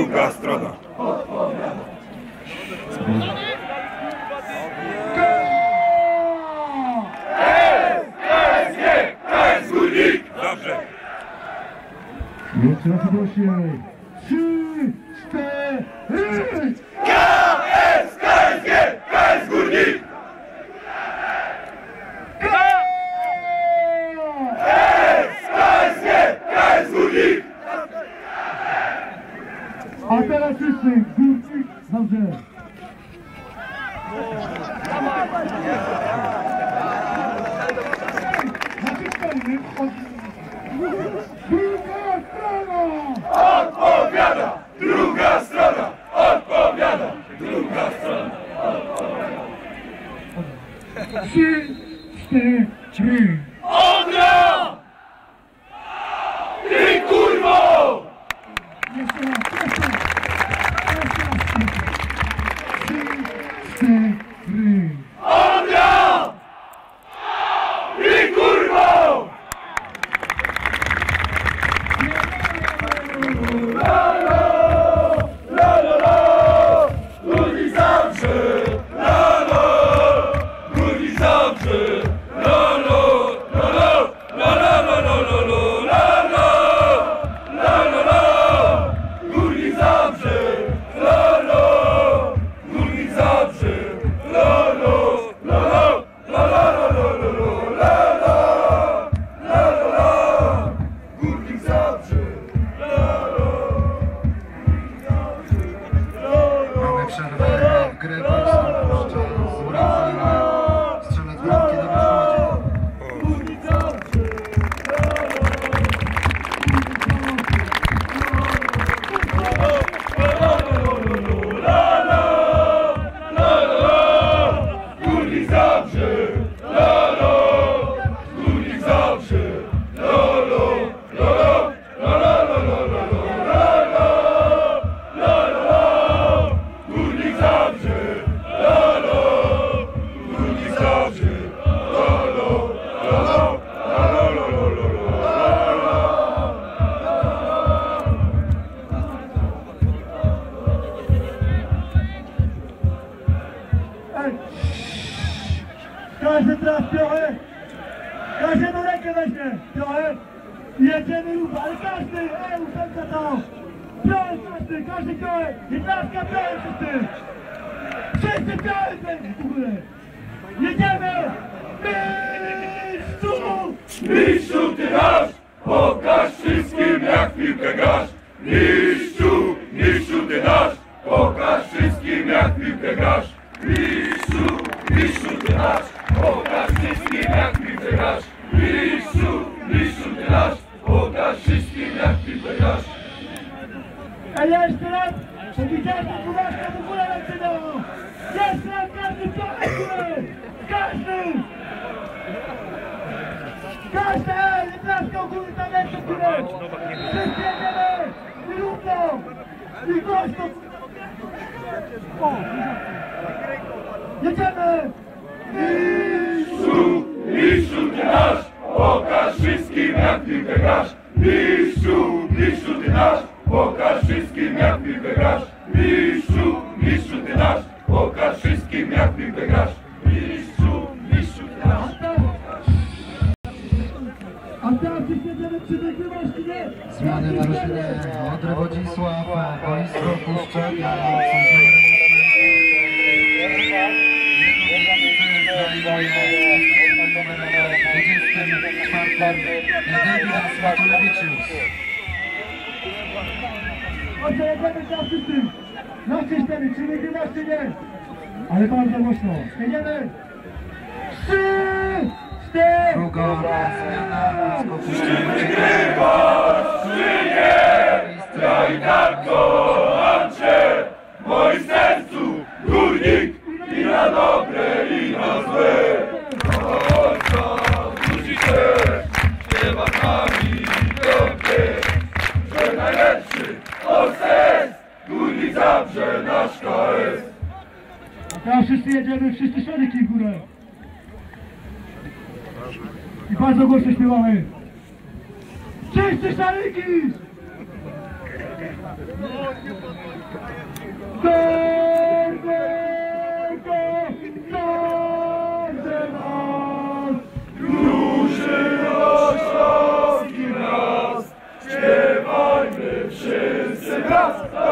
druga strona. Dobrze. Jeszcze raz głośniej. Trzy, cztery. assistem 20, vamos ver. Druga strona! Odpowiada! Druga strona! Odpowiada! Trzy, cztery, trzy. 嗯。up. Każdy! Ej, tam! Piorę każdy, każdy piorę! Jedenastka piorę wszyscy! Wszyscy piorę w górę! Jedziemy! Ty nasz, pokaż wszystkim jak w piłkę grasz. Mistrzu, ty nasz, pokaż wszystkim jak w piłkę grasz. Mistrzu, ty nasz, pokaż wszystkim jak w piłkę grasz. Mistrzu A jeszcze raz! Widziałem, dwunastka w ogóle ręce dało! Jeszcze raz każdy piorę w górę! Każdy! Każdy! Jedenastka ogólnie tam ręce w górę! Wszyscy jedziemy! I równo! I głośno! O! Jedziemy! Mistrzu, mistrzu ty nasz, pokaż wszystkim jak piłkę grasz. jak nigdy grasz. Mistrzu, mistrzu grasz. Zmiany na roślinie od Wodzisław, Wojsko Puszczak, Debilas Matulewicius. Oczekujemy za wszystkim. Nasz system, czyli nasz system. Ale bardzo głośno. Jedziemy! Trzy, cztery! Puszcza wszyscy jedziemy, wszyscy szeryki górę. I bardzo głośno śpiewały. Wszyscy szeryki! Serce, serce nas, duszy rozsądki nas, śpiewajmy wszyscy raz!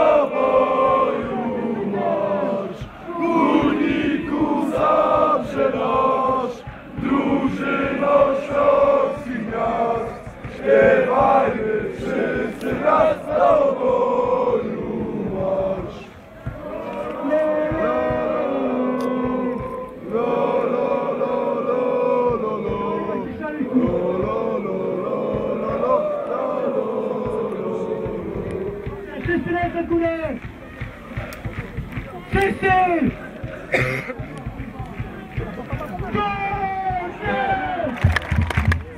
Arka kule. Sessiz.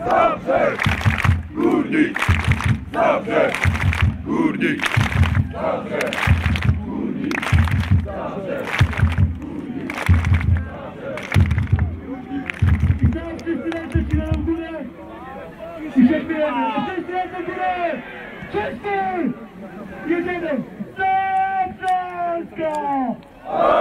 Zapsek. Gurdik. Zapsek. Gurdik. Zapsek. Gurdik. Zapsek. Gurdik. Güzel sesler de çıkaralım kule. Güzel bir yer. Sesler de kule. Sessiz. Güzelim. Olha!